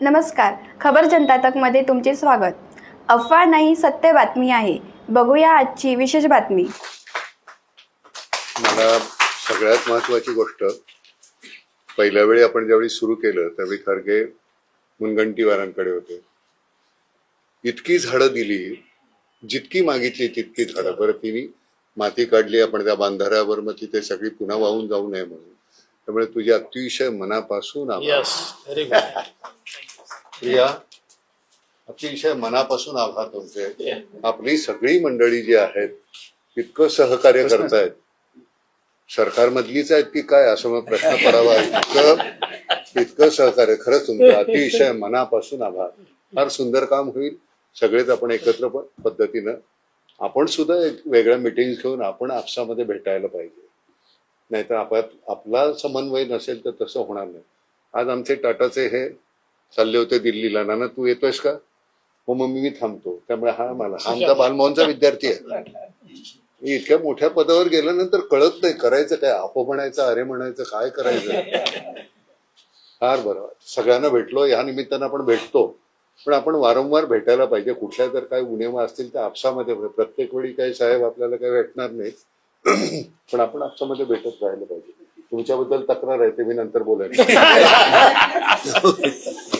नमस्कार. खबर जनता तकमध्ये तुमचे स्वागत. अफवा नाही सत्य बातमी आहे. बघूया आजची विशेष बातमी. मला सगळ्यात महत्वाची गोष्ट पहिल्या वेळी आपण ज्यावेळी सुरू केलं त्यावेळी खरगे मुनगंटीवारांकडे होते. इतकी झाडं दिली जितकी मागितली तितकी झाडं. बरं तिने माती काढली आपण त्या बांधाऱ्यावर मग तिथे सगळी पुन्हा वाहून जाऊ नये म्हणून. त्यामुळे तुझ्या अतिशय मनापासून आभार. प्रिया अतिशय मनापासून आभार तुमचे. आपली सगळी मंडळी जी आहेत इतकं सहकार्य करतायत. सरकारमधलीच आहेत की काय असं मग प्रश्न पडावा. इतकं इतकं सहकार्य. खरंच तुमचं अतिशय मनापासून आभार. फार सुंदर काम होईल. सगळेच आपण एकत्र पद्धतीनं आपण सुद्धा एक वेगळ्या मिटिंग घेऊन आपण आपसामध्ये भेटायला पाहिजे. नाहीतर आपला समन्वय नसेल तर तसं होणार नाही. आज आमचे टाटाचे हे चालले होते दिल्लीला. नाना तू येतोयस का? हो मग मी थांबतो. त्यामुळे हा मला हा आमचा बालमोहनचा विद्यार्थी आहे. मी इतक्या मोठ्या पदावर गेल्यानंतर कळत नाही करायचं काय अहो म्हणायचं अरे म्हणायचं काय करायचं. फार बरं सगळ्यांना भेटलो या निमित्तानं आपण भेटतो. पण आपण वारंवार भेटायला पाहिजे. कुठल्या जर काही उणेवा असतील तर आपसामध्ये. प्रत्येक वेळी काही साहेब आपल्याला काही भेटणार नाही पण आपण आपसामध्ये भेटत राहायला पाहिजे. तुमच्याबद्दल तक्रार आहे ते मी नंतर बोलेन.